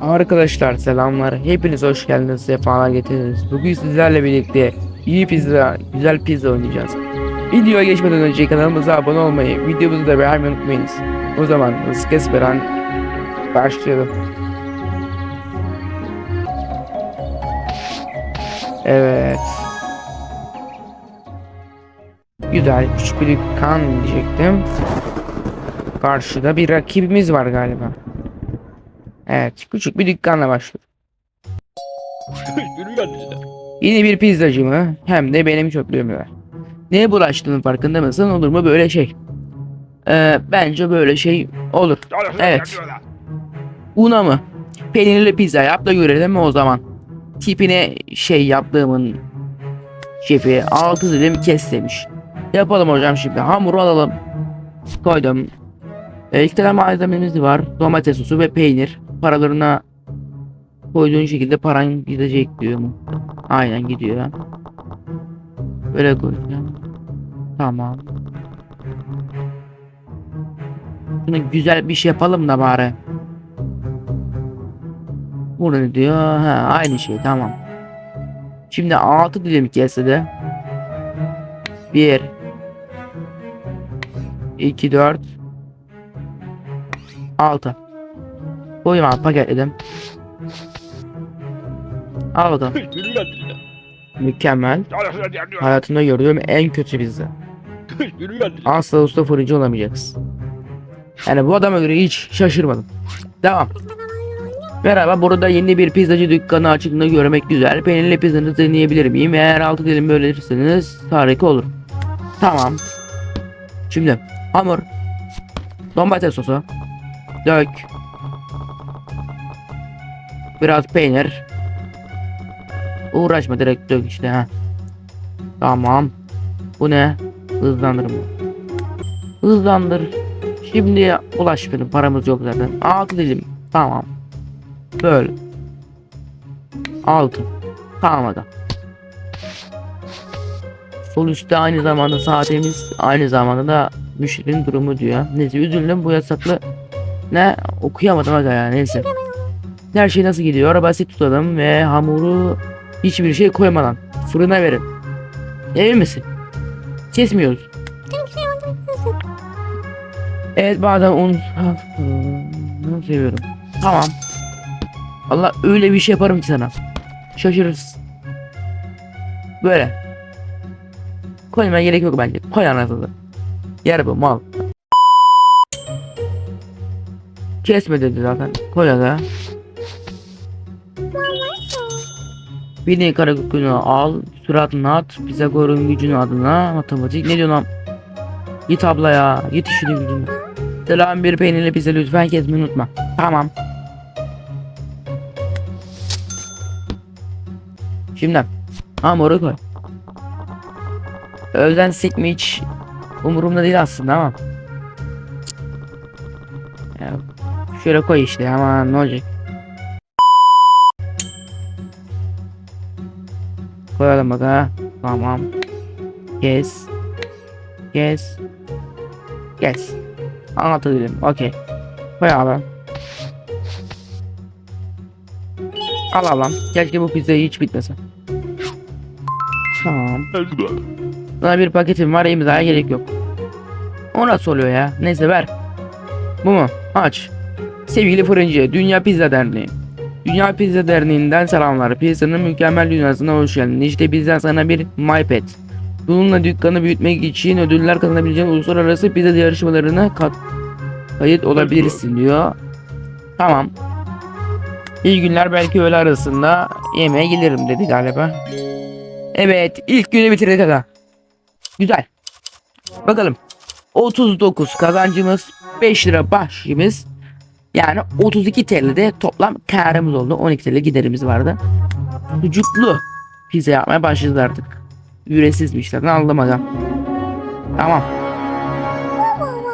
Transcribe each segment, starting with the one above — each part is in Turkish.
Arkadaşlar selamlar. Hepiniz hoş geldiniz. Sefalar getirdiniz. Bugün sizlerle birlikte iyi pizza, güzel pizza oynayacağız. Videoya geçmeden önce kanalımıza abone olmayı, videomuzu da beğenmeyi unutmayınız. O zaman hızlı kesmeden başlayalım. Evet. Güzel küçük bir dükkan diyecektim. Karşıda bir rakibimiz var galiba. Evet, küçük bir dükkanla başlıyor. Yeni bir pizzacı mı? Hem de benim çöplüğüm var. Neye bulaştığının farkında mısın? Olur mu böyle şey? Ee, bence böyle şey olur. Evet. Una mı? Peynirli pizza yap da görelim mi o zaman? Tipine şey yaptığımın şefi altı dilim kes demiş. Yapalım hocam şimdi. Hamuru alalım. Koydum. E, iki tane malzememiz var. Domates sosu ve peynir. Paralarına koyduğun şekilde paran gidecek diyor mu? Aynen gidiyor. Böyle koyacağım. Tamam. Şunu güzel bir şey yapalım da bari. Burada diyor? Ha, aynı şey tamam. Şimdi 6 dilim kesse de 1 2 4 6 Koyayım abi paketledim. Al bakalım. Mükemmel. Hayatımda gördüğüm en kötü pizza. Asla usta fırıncı olamayacaksın. Yani bu adama göre hiç şaşırmadım. Devam. Merhaba burada yeni bir pizzacı dükkanı açıldığını görmek güzel. Peynirli pizzanızı deneyebilir miyim? Eğer altı dilim bölürseniz harika olur. Tamam. Şimdi hamur. Domates sosu. Dök. Biraz peynir. Uğraşma direkt dök işte ha. Tamam. Bu ne? Hızlandırma. Hızlandır. Şimdi ulaş benim paramız yok zaten. Altı dilim. Tamam. Böyle. Altı. Tamam adam. Sol üstte aynı zamanda saatimiz aynı zamanda da müşterinin durumu diyor. Neyse üzüldüm bu yasaklı ne okuyamadım aga ya neyse. Her şey nasıl gidiyor? Basit tutalım ve hamuru hiçbir şey koymadan fırına verin. Emin misin? Kesmiyoruz. Evet bazen un Bunu seviyorum. Tamam. Allah öyle bir şey yaparım ki sana. Şaşırırsın. Böyle. Koymaya gerek yok bence. Koy anasını. Yer bu mal. Kesme dedi zaten. Koy da. Beni karakokunu al, suratını at, Pisagor'un gücünü adına, matematik ne diyorsun lan? Git abla ya, git işini gücünü. Selam bir peynirli pizza lütfen kesmeyi unutma. Tamam. Şimdi hamuru koy. Özden sikme hiç umurumda değil aslında ama. Şöyle koy işte aman ne olacak. Koyalım bak ha. Tamam. Kes. Kes. Kes. Anlatabilirim. Okey. Koy abi. Al ablam. Keşke bu pizza hiç bitmese. Tamam. Sana bir paketim var imzaya gerek yok. O nasıl oluyor ya? Neyse ver. Bu mu? Aç. Sevgili fırıncı, Dünya Pizza Derneği. Dünya Pizza Derneği'nden selamlar. Pizzanın mükemmel dünyasına hoş geldin. İşte bizden sana bir MyPad. Bununla dükkanı büyütmek için ödüller kazanabileceğin uluslararası pizza yarışmalarına kat kayıt olabilirsin diyor. Tamam. İyi günler belki öğle arasında yemeğe gelirim dedi galiba. Evet ilk günü bitirdik aga. Güzel. Bakalım. 39 kazancımız 5 lira bahşişimiz yani 32 TL'de toplam karımız oldu. 12 TL giderimiz vardı. Sucuklu pizza yapmaya başladık artık. Üresizmiş zaten anlamadım. Tamam.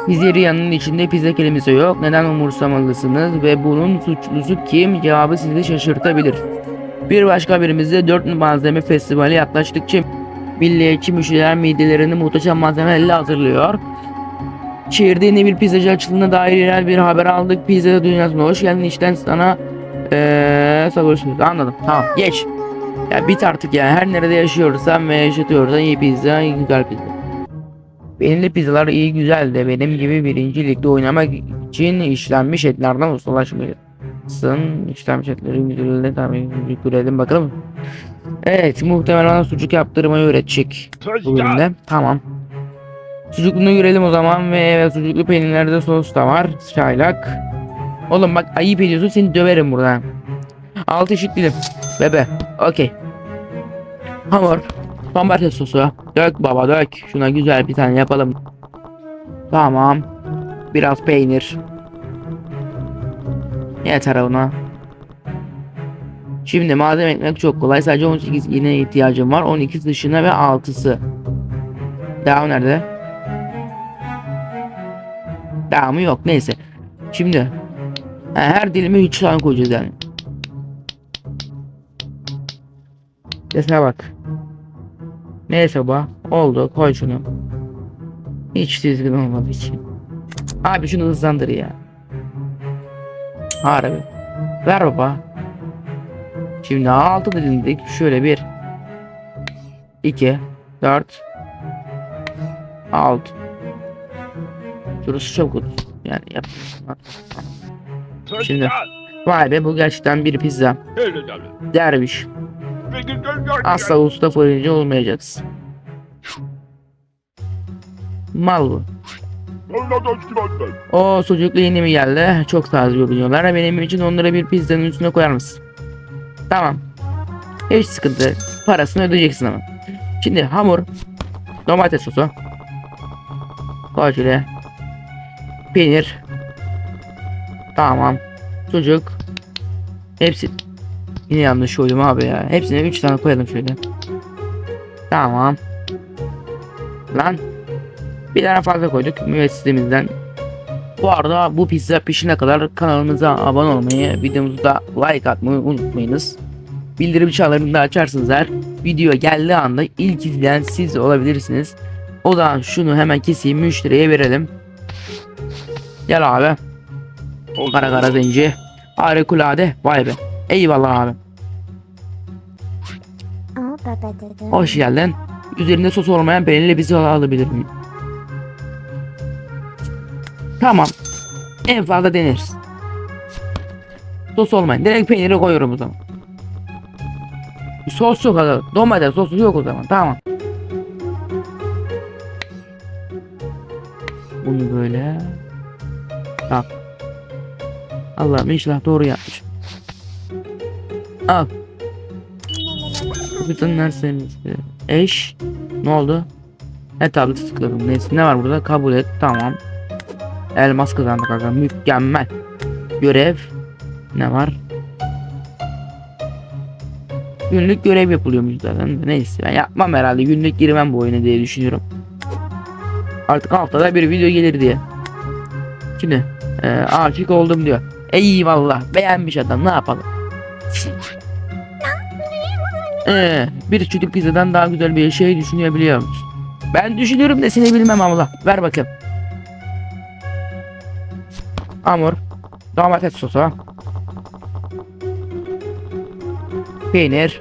Pizzeriyanın içinde pizza kelimesi yok. Neden umursamalısınız ve bunun suçlusu kim? Cevabı sizi şaşırtabilir. Bir başka haberimizde 4 malzeme festivali yaklaştıkça milliyetçi müşteriler midelerini muhteşem malzemelerle hazırlıyor. Şehirde yeni bir pizzacı açıldığına dair yerel bir haber aldık. Pizza dünyasına hoş geldin. İşten sana Eee sabırsız anladım tamam geç. Ya bit artık ya her nerede yaşıyorsan ve yaşatıyorsan iyi pizza iyi güzel pizza. Benim de pizzalar iyi güzel de benim gibi birinci ligde oynamak için işlenmiş etlerden ustalaşmalısın. İşlenmiş etlerin güzelliğine tabii görelim bakalım. Evet muhtemelen sucuk yaptırmayı öğretecek bu bölümde. Tamam. Sucukluğunu görelim o zaman ve sucuklu peynirlerde sos da var. Çaylak. Oğlum bak ayıp ediyorsun seni döverim buradan. Altı eşit dilim. Bebe. Okey. Hamur. Domates sosu. Dök baba dök. Şuna güzel bir tane yapalım. Tamam. Biraz peynir. Yeter ona. Şimdi malzeme ekmek çok kolay. Sadece 18 iğne ihtiyacım var. 12 dışına ve 6'sı. Devam nerede? Devamı yok. Neyse. Şimdi ha, her dilime 3 tane koyacağız yani. Sesine bak. Neyse baba. Oldu. Koy şunu. Hiç düzgün olmadı için. Abi şunu hızlandır ya. Harbi. Ver baba. Şimdi altı dilimlik şöyle bir 2 4 6 Şurası çok uzun. Yani yap. Şimdi. Vay be bu gerçekten bir pizza. Derviş. Asla usta fırıncı olmayacaksın. Mal bu. O sucuklu yeni mi geldi? Çok taze görünüyorlar. Benim için onları bir pizzanın üstüne koyar mısın? Tamam. Hiç sıkıntı. Parasını ödeyeceksin ama. Şimdi hamur. Domates sosu. Fasulye. Peynir. Tamam. Sucuk. Hepsi. Yine yanlış koydum abi ya. Hepsine 3 tane koyalım şöyle. Tamam. Lan. Bir tane fazla koyduk müessesemizden. Bu arada bu pizza pişene kadar kanalımıza abone olmayı, videomuza like atmayı unutmayınız. Bildirim çanlarını da açarsınız eğer video geldiği anda ilk izleyen siz olabilirsiniz. O zaman şunu hemen keseyim müşteriye verelim. Gel abi. Kara kara zenci. Harikulade. Vay be. Eyvallah abi. Hoş geldin. Üzerinde sos olmayan peynirle bizi alabilir miyim? Tamam. En fazla deneriz. Sos olmayan. Direkt peyniri koyuyorum o zaman. Sos yok aga. Domates sosu yok o zaman. Tamam. Bunu böyle. Bak. Allah'ım inşallah doğru yapmış. Al. Bütün senin Eş. Ne oldu? E tableti tıkladım. Neyse ne var burada? Kabul et. Tamam. Elmas kazandık aga. Mükemmel. Görev. Ne var? Günlük görev yapılıyormuş zaten. Neyse ben yapmam herhalde. Günlük girmem bu oyuna diye düşünüyorum. Artık haftada bir video gelir diye. Şimdi e, aşık oldum diyor. Eyvallah beğenmiş adam ne yapalım. Ee, bir çocuk pizzadan daha güzel bir şey düşünebiliyor musun? Ben düşünüyorum da seni bilmem abla. Ver bakayım. Hamur. Domates sosu. Peynir.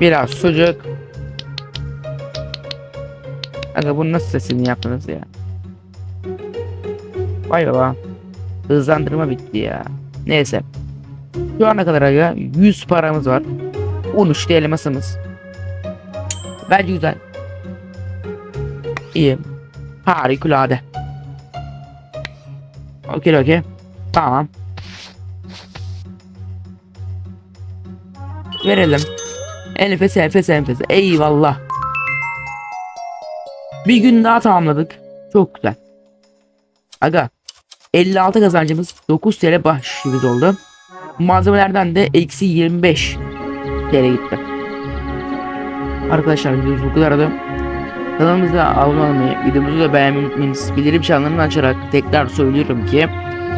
Biraz sucuk. Aga bunu nasıl sesini yaptınız ya? Vay baba. Hızlandırma bitti ya. Neyse. Şu ana kadar aga 100 paramız var. 13 de elmasımız. Bence güzel. İyi. Harikulade. Okey okey. Tamam. Verelim. Enfes enfes enfes. Eyvallah. Bir gün daha tamamladık. Çok güzel. Aga. 56 kazancımız 9 TL bahşişimiz oldu. Malzemelerden de eksi 25 TL gitti. Arkadaşlar videomuz bu kadardı. Kanalımıza abone olmayı, videomuzu da unutmayınız. Bildirim çanlarını açarak tekrar söylüyorum ki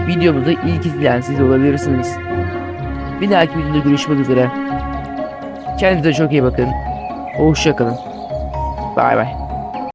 videomuzu ilk izleyen siz olabilirsiniz. Bir dahaki videoda görüşmek üzere. Kendinize çok iyi bakın. Hoşçakalın. Bay bay.